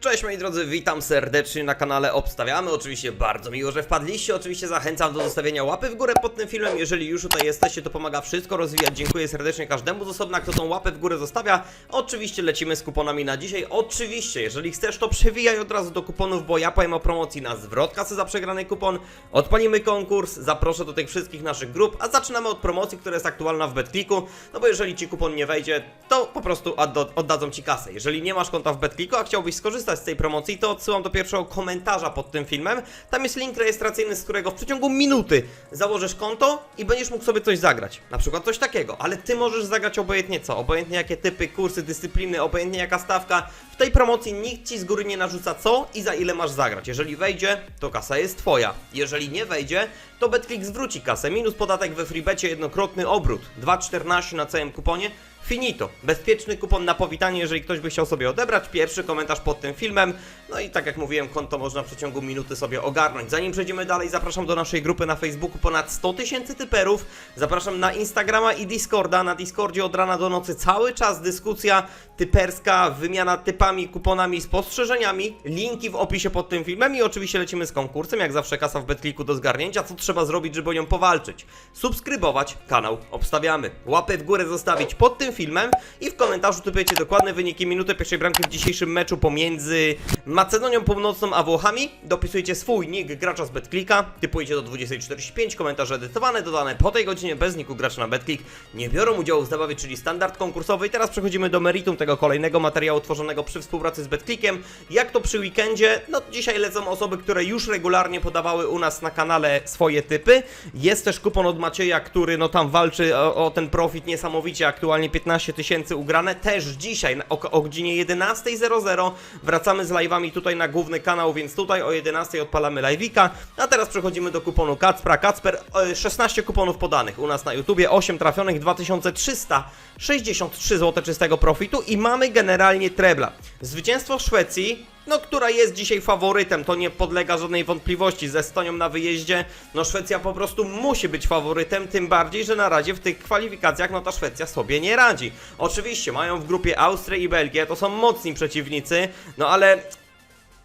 Cześć moi drodzy, witam serdecznie na kanale Obstawiamy. Oczywiście bardzo miło, że wpadliście. Oczywiście zachęcam do zostawienia łapy w górę pod tym filmem. Jeżeli już tutaj jesteście, to pomaga wszystko rozwijać. Dziękuję serdecznie każdemu z osobna, kto tą łapę w górę zostawia. Oczywiście lecimy z kuponami na dzisiaj. Oczywiście, jeżeli chcesz, to przewijaj od razu do kuponów, bo ja powiem o promocji na zwrot kasy za przegrany kupon. Odpalimy konkurs, zaproszę do tych wszystkich naszych grup, a zaczynamy od promocji, która jest aktualna w BetClicku. No bo jeżeli ci kupon nie wejdzie, to po prostu oddadzą ci kasę. Jeżeli nie masz konta w BetClicku, a chciałbyś skorzystać z tej promocji, to odsyłam do pierwszego komentarza pod tym filmem. Tam jest link rejestracyjny, z którego w przeciągu minuty założysz konto i będziesz mógł sobie coś zagrać. Na przykład coś takiego, ale ty możesz zagrać obojętnie co, obojętnie jakie typy, kursy, dyscypliny, obojętnie jaka stawka. W tej promocji nikt ci z góry nie narzuca co i za ile masz zagrać. Jeżeli wejdzie, to kasa jest twoja. Jeżeli nie wejdzie, to BetClick zwróci kasę. Minus podatek we freebecie, jednokrotny obrót. 2,14 na całym kuponie. Finito. Bezpieczny kupon na powitanie, jeżeli ktoś by chciał sobie odebrać. Pierwszy komentarz pod tym filmem. No i tak jak mówiłem, konto można w przeciągu minuty sobie ogarnąć. Zanim przejdziemy dalej, zapraszam do naszej grupy na Facebooku ponad 100 tysięcy typerów. Zapraszam na Instagrama i Discorda. Na Discordzie od rana do nocy cały czas dyskusja typerska, wymiana typami, kuponami, spostrzeżeniami. Linki w opisie pod tym filmem i oczywiście lecimy z konkursem. Jak zawsze kasa w Betclicku do zgarnięcia. Co trzeba zrobić, żeby o nią powalczyć? Subskrybować kanał Obstawiamy. Łapę w górę zostawić pod tym filmem i w komentarzu typujecie dokładne wyniki minuty pierwszej bramki w dzisiejszym meczu pomiędzy Macedonią Północną a Włochami. Dopisujecie swój nick gracza z BetClicka, typujecie do 2045, komentarze edytowane, dodane po tej godzinie bez niku gracza na BetClick. Nie biorą udziału w zabawie, czyli standard konkursowy. I teraz przechodzimy do meritum tego kolejnego materiału tworzonego przy współpracy z BetClickiem. Jak to przy weekendzie? No dzisiaj lecą osoby, które już regularnie podawały u nas na kanale swoje typy. Jest też kupon od Macieja, który no tam walczy o, o ten profit niesamowicie, aktualnie 15 tysięcy ugrane. Też dzisiaj o, o godzinie 11.00 wracamy z live'ami tutaj na główny kanał, więc tutaj o 11.00 odpalamy live'ika. A teraz przechodzimy do kuponu Kacpra. Kacper, e, 16 kuponów podanych u nas na YouTubie, 8 trafionych, 2363 zł czystego profitu i mamy generalnie trebla. Zwycięstwo Szwecji no, która jest dzisiaj faworytem, to nie podlega żadnej wątpliwości. Z Estonią na wyjeździe, no Szwecja po prostu musi być faworytem, tym bardziej, że na razie w tych kwalifikacjach, no ta Szwecja sobie nie radzi. Oczywiście mają w grupie Austrię i Belgię, to są mocni przeciwnicy, no ale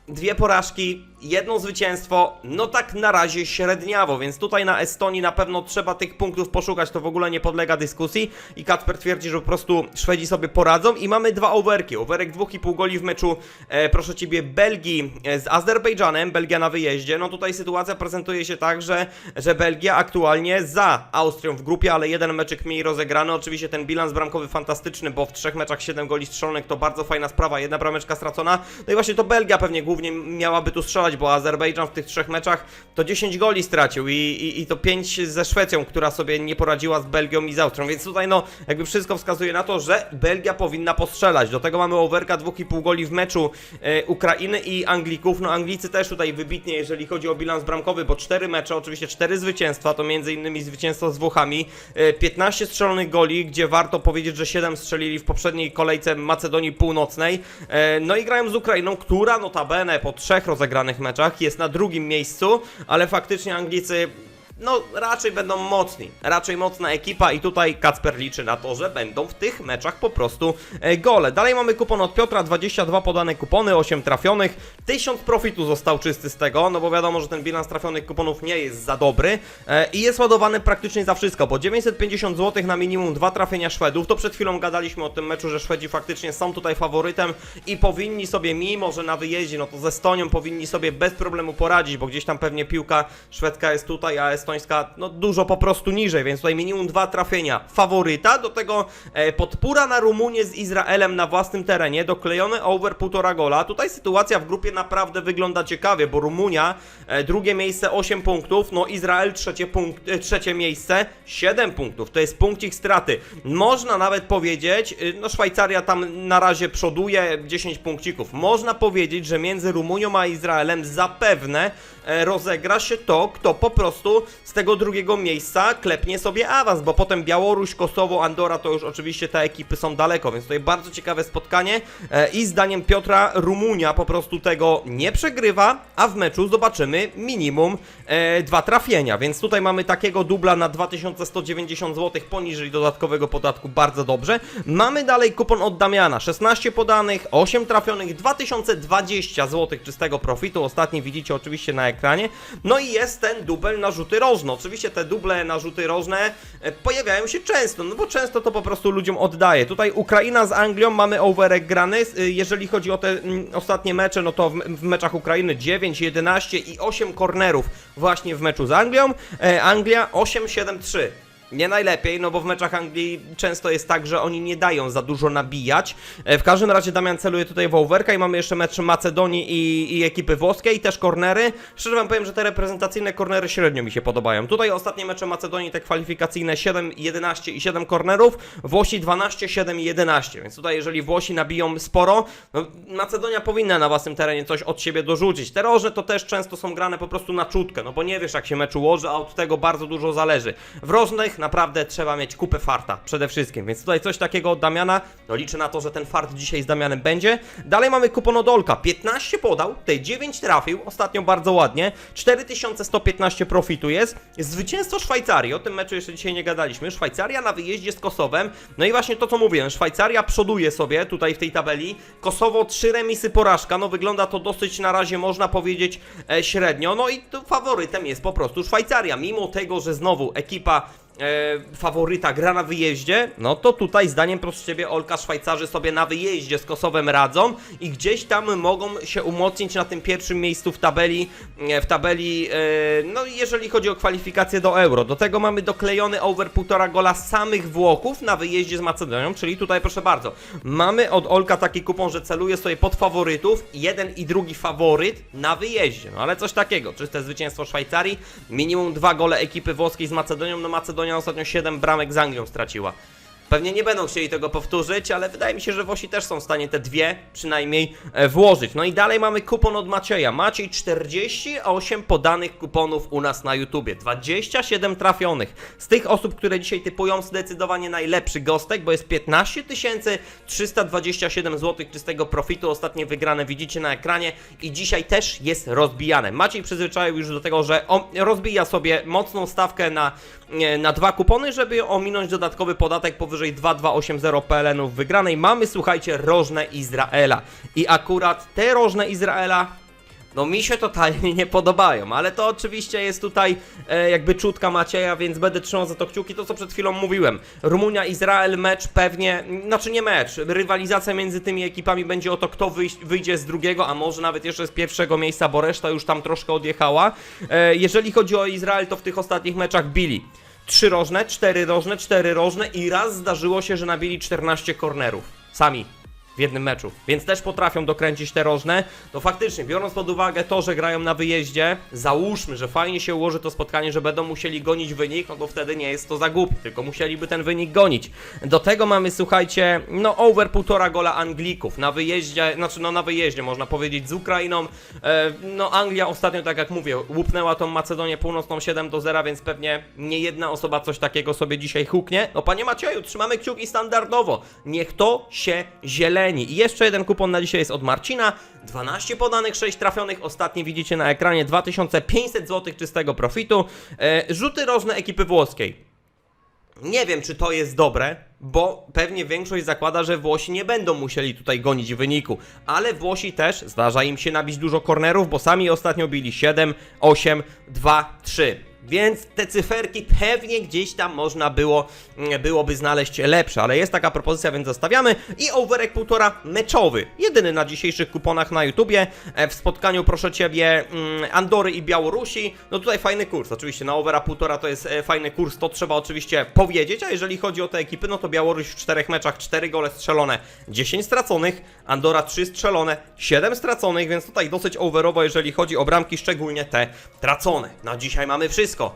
dwie porażki, jedno zwycięstwo, no tak na razie średniawo, więc tutaj na Estonii na pewno trzeba tych punktów poszukać, to w ogóle nie podlega dyskusji i Kacper twierdzi, że po prostu Szwedzi sobie poradzą i mamy dwa overki, overek 2,5 goli w meczu, e, proszę Ciebie, Belgii e, z Azerbejdżanem, Belgia na wyjeździe, no tutaj sytuacja prezentuje się tak, że, że Belgia aktualnie za Austrią w grupie, ale jeden meczek mniej rozegrany, oczywiście ten bilans bramkowy fantastyczny, bo w trzech meczach 7 goli strzelonych to bardzo fajna sprawa, jedna brameczka stracona, no i właśnie to Belgia pewnie głównie miałaby tu strzelać, bo Azerbejdżan w tych trzech meczach to 10 goli stracił i, i, i to 5 ze Szwecją, która sobie nie poradziła z Belgią i z Austrią, więc tutaj no jakby wszystko wskazuje na to, że Belgia powinna postrzelać. Do tego mamy overka 2,5 goli w meczu e, Ukrainy i Anglików. No Anglicy też tutaj wybitnie, jeżeli chodzi o bilans bramkowy, bo 4 mecze, oczywiście 4 zwycięstwa, to między innymi zwycięstwo z Włochami, e, 15 strzelonych goli, gdzie warto powiedzieć, że 7 strzelili w poprzedniej kolejce Macedonii Północnej. E, no i grają z Ukrainą, która notabene po trzech rozegranych meczach. Jest na drugim miejscu, ale faktycznie Anglicy no raczej będą mocni, raczej mocna ekipa i tutaj Kacper liczy na to, że będą w tych meczach po prostu e, gole. Dalej mamy kupon od Piotra, 22 podane kupony, 8 trafionych, 1000 profitu został czysty z tego, no bo wiadomo, że ten bilans trafionych kuponów nie jest za dobry e, i jest ładowany praktycznie za wszystko, bo 950 zł na minimum dwa trafienia Szwedów, to przed chwilą gadaliśmy o tym meczu, że Szwedzi faktycznie są tutaj faworytem i powinni sobie, mimo że na wyjeździe, no to ze Estonią powinni sobie bez problemu poradzić, bo gdzieś tam pewnie piłka szwedzka jest tutaj, a estońska no dużo po prostu niżej, więc tutaj minimum dwa trafienia faworyta, do tego e, podpóra na Rumunię z Izraelem na własnym terenie, doklejony over półtora gola. Tutaj sytuacja w grupie naprawdę wygląda ciekawie, bo Rumunia e, drugie miejsce 8 punktów, no Izrael trzecie, punkt, e, trzecie miejsce 7 punktów, to jest punkcik straty. Można nawet powiedzieć, y, no Szwajcaria tam na razie przoduje 10 punkcików. Można powiedzieć, że między Rumunią a Izraelem zapewne e, rozegra się to, kto po prostu z tego drugiego miejsca klepnie sobie awans, bo potem Białoruś, Kosowo, Andora to już oczywiście te ekipy są daleko, więc tutaj bardzo ciekawe spotkanie e, i zdaniem Piotra Rumunia po prostu tego nie przegrywa, a w meczu zobaczymy minimum e, dwa trafienia, więc tutaj mamy takiego dubla na 2190 zł poniżej dodatkowego podatku, bardzo dobrze. Mamy dalej kupon od Damiana, 16 podanych, 8 trafionych, 2020 zł czystego profitu, ostatni widzicie oczywiście na ekranie. No i jest ten dubel na rzuty rożne. Oczywiście te duble na rzuty rożne e, pojawiają się często, no bo często to po prostu ludziom oddaje. Tutaj Ukraina z Anglią mamy overek grany, e, jeżeli chodzi o te mm, ostatnie mecze, no to w, meczach Ukrainy 9, 11 i 8 kornerów właśnie w meczu z Anglią. E, Anglia 8-7-3. Nie najlepiej, no bo w meczach Anglii często jest tak, że oni nie dają za dużo nabijać. E, W każdym razie Damian celuje tutaj w overka i mamy jeszcze mecz Macedonii i, i ekipy włoskiej, też kornery. Szczerze wam powiem, że te reprezentacyjne kornery średnio mi się podobają. Tutaj ostatnie mecze Macedonii, te kwalifikacyjne 7, 11 i 7 kornerów, Włosi 12, 7 i 11, więc tutaj jeżeli Włosi nabiją sporo, no Macedonia powinna na własnym terenie coś od siebie dorzucić. Te rożne to też często są grane po prostu na czutkę, no bo nie wiesz jak się mecz ułoży, a od tego bardzo dużo zależy. W rożnych naprawdę trzeba mieć kupę farta przede wszystkim, więc tutaj coś takiego od Damiana, no liczę na to, że ten fart dzisiaj z Damianem będzie. Dalej mamy kupon od Olka, 15 podał, tej 9 trafił, ostatnio bardzo ładnie, 4115 profitu jest, zwycięstwo Szwajcarii, o tym meczu jeszcze dzisiaj nie gadaliśmy, Szwajcaria na wyjeździe z Kosowem, no i właśnie to co mówiłem, Szwajcaria przoduje sobie tutaj w tej tabeli, Kosowo 3 remisy porażka, no wygląda to dosyć na razie można powiedzieć e, średnio, no i faworytem jest po prostu Szwajcaria, mimo tego, że znowu ekipa faworyta gra na wyjeździe, no to tutaj zdaniem proszę Ciebie Olka Szwajcarzy sobie na wyjeździe z Kosowem radzą i gdzieś tam mogą się umocnić na tym pierwszym miejscu w tabeli, e, w tabeli, e, no jeżeli chodzi o kwalifikację do Euro. Do tego mamy doklejony over 1,5 gola samych Włochów na wyjeździe z Macedonią, czyli tutaj proszę bardzo, mamy od Olka taki kupon, że celuje sobie pod faworytów, jeden i drugi faworyt na wyjeździe, no ale coś takiego, czyste zwycięstwo Szwajcarii, minimum dwa gole ekipy włoskiej z Macedonią, no Macedonia ostatnio 7 bramek z Anglią straciła. Pewnie nie będą chcieli tego powtórzyć, ale wydaje mi się, że Włosi też są w stanie te dwie przynajmniej e, włożyć. No i dalej mamy kupon od Macieja. Maciej 48 podanych kuponów u nas na YouTubie, 27 trafionych. Z tych osób, które dzisiaj typują, zdecydowanie najlepszy gostek, bo jest 15 327 zł czystego profitu. Ostatnie wygrane widzicie na ekranie i dzisiaj też jest rozbijane. Maciej przyzwyczaił już do tego, że on rozbija sobie mocną stawkę na, na dwa kupony, żeby ominąć dodatkowy podatek powyżej 2280 PLN-ów wygranej. Mamy, słuchajcie, rożne Izraela. I akurat te rożne Izraela no mi się totalnie nie podobają, ale to oczywiście jest tutaj e, jakby czutka Macieja, więc będę trzymał za to kciuki, to co przed chwilą mówiłem. Rumunia, Izrael, mecz pewnie, znaczy nie mecz, rywalizacja między tymi ekipami będzie o to, kto wyjdzie z drugiego, a może nawet jeszcze z pierwszego miejsca, bo reszta już tam troszkę odjechała. E, jeżeli chodzi o Izrael, to w tych ostatnich meczach bili. Trzy rożne, cztery rożne, cztery rożne i raz zdarzyło się, że nabili 14 kornerów. Sami w jednym meczu, więc też potrafią dokręcić te rożne. To faktycznie, biorąc pod uwagę to, że grają na wyjeździe, załóżmy, że fajnie się ułoży to spotkanie, że będą musieli gonić wynik, no to wtedy nie jest to za głupi, tylko musieliby ten wynik gonić. Do tego mamy, słuchajcie, no over półtora gola Anglików na wyjeździe, znaczy no na wyjeździe można powiedzieć z Ukrainą. E, no Anglia ostatnio, tak jak mówię, łupnęła tą Macedonię Północną 7 do 0, więc pewnie nie jedna osoba coś takiego sobie dzisiaj huknie. No panie Macieju, trzymamy kciuki standardowo. Niech to się zieleni. I jeszcze jeden kupon na dzisiaj jest od Marcina. 12 podanych, 6 trafionych. Ostatni widzicie na ekranie 2500 zł czystego profitu. E, rzuty rożne ekipy włoskiej. Nie wiem, czy to jest dobre, bo pewnie większość zakłada, że Włosi nie będą musieli tutaj gonić wyniku. Ale Włosi też zdarza im się nabić dużo kornerów, bo sami ostatnio bili 7, 8, 2, 3. Więc te cyferki pewnie gdzieś tam można było, mm, byłoby znaleźć lepsze, ale jest taka propozycja, więc zostawiamy. I overek półtora meczowy, jedyny na dzisiejszych kuponach na YouTubie. E, W spotkaniu, proszę Ciebie, mm, Andory i Białorusi. No tutaj fajny kurs, oczywiście na overa półtora to jest e, fajny kurs, to trzeba oczywiście powiedzieć, a jeżeli chodzi o te ekipy, no to Białoruś w czterech meczach 4 gole strzelone, 10 straconych, Andora 3 strzelone, 7 straconych, więc tutaj dosyć overowo, jeżeli chodzi o bramki, szczególnie te tracone. Na dzisiaj mamy wszystko.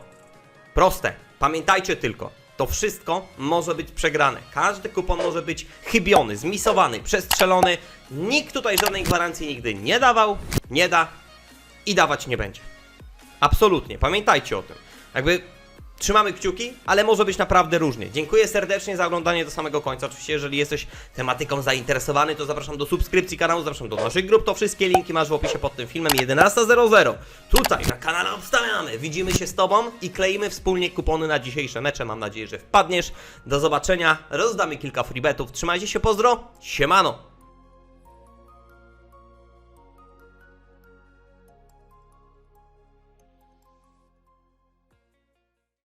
Proste. Pamiętajcie tylko, to wszystko może być przegrane. Każdy kupon może być chybiony, zmisowany, przestrzelony. Nikt tutaj żadnej gwarancji nigdy nie dawał, nie da i dawać nie będzie. Absolutnie, pamiętajcie o tym. Jakby trzymamy kciuki, ale może być naprawdę różnie. Dziękuję serdecznie za oglądanie do samego końca. Oczywiście, jeżeli jesteś tematyką zainteresowany, to zapraszam do subskrypcji kanału, zapraszam do naszych grup. To wszystkie linki masz w opisie pod tym filmem 11.00. Tutaj na kanale obstawiamy. Widzimy się z Tobą i kleimy wspólnie kupony na dzisiejsze mecze. Mam nadzieję, że wpadniesz. Do zobaczenia. Rozdamy kilka freebetów. Trzymajcie się, pozdro. Siemano.